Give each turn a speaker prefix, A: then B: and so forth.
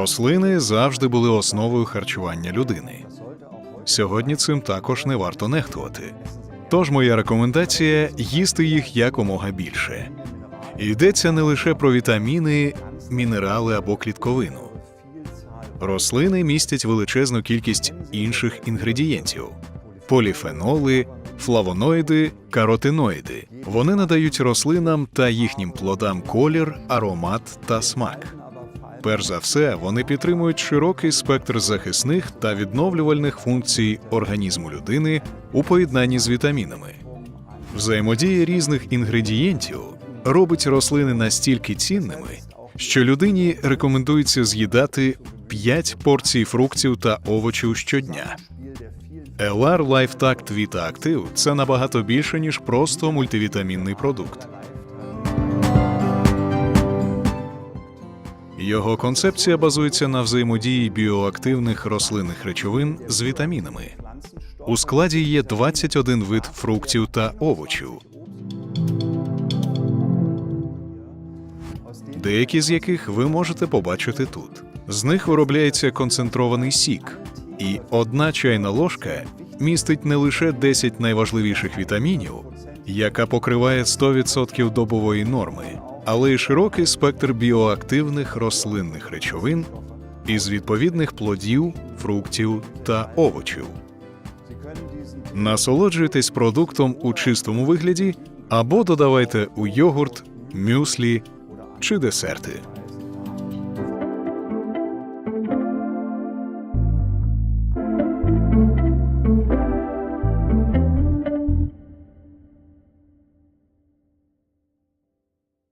A: Рослини завжди були основою харчування людини. Сьогодні цим також не варто нехтувати. Тож моя рекомендація їсти їх якомога більше. Йдеться не лише про вітаміни, мінерали або клітковину. Рослини містять величезну кількість інших інгредієнтів: поліфеноли, флавоноїди, каротиноїди. Вони надають рослинам та їхнім плодам колір, аромат та смак. Перш за все, вони підтримують широкий спектр захисних та відновлювальних функцій організму людини у поєднанні з вітамінами. Взаємодія різних інгредієнтів робить рослини настільки цінними, що людині рекомендується з'їдати 5 порцій фруктів та овочів щодня. LR LifeTact Vita Active – це набагато більше, ніж просто мультивітамінний продукт. Його концепція базується на взаємодії біоактивних рослинних речовин з вітамінами. У складі є 21 вид фруктів та овочів, деякі з яких ви можете побачити тут. З них виробляється концентрований сік, і одна чайна ложка містить не лише 10 найважливіших вітамінів, яка покриває 100% добової норми, але й широкий спектр біоактивних рослинних речовин із відповідних плодів, фруктів та овочів. Насолоджуйтесь продуктом у чистому вигляді або додавайте у йогурт, мюслі чи десерти.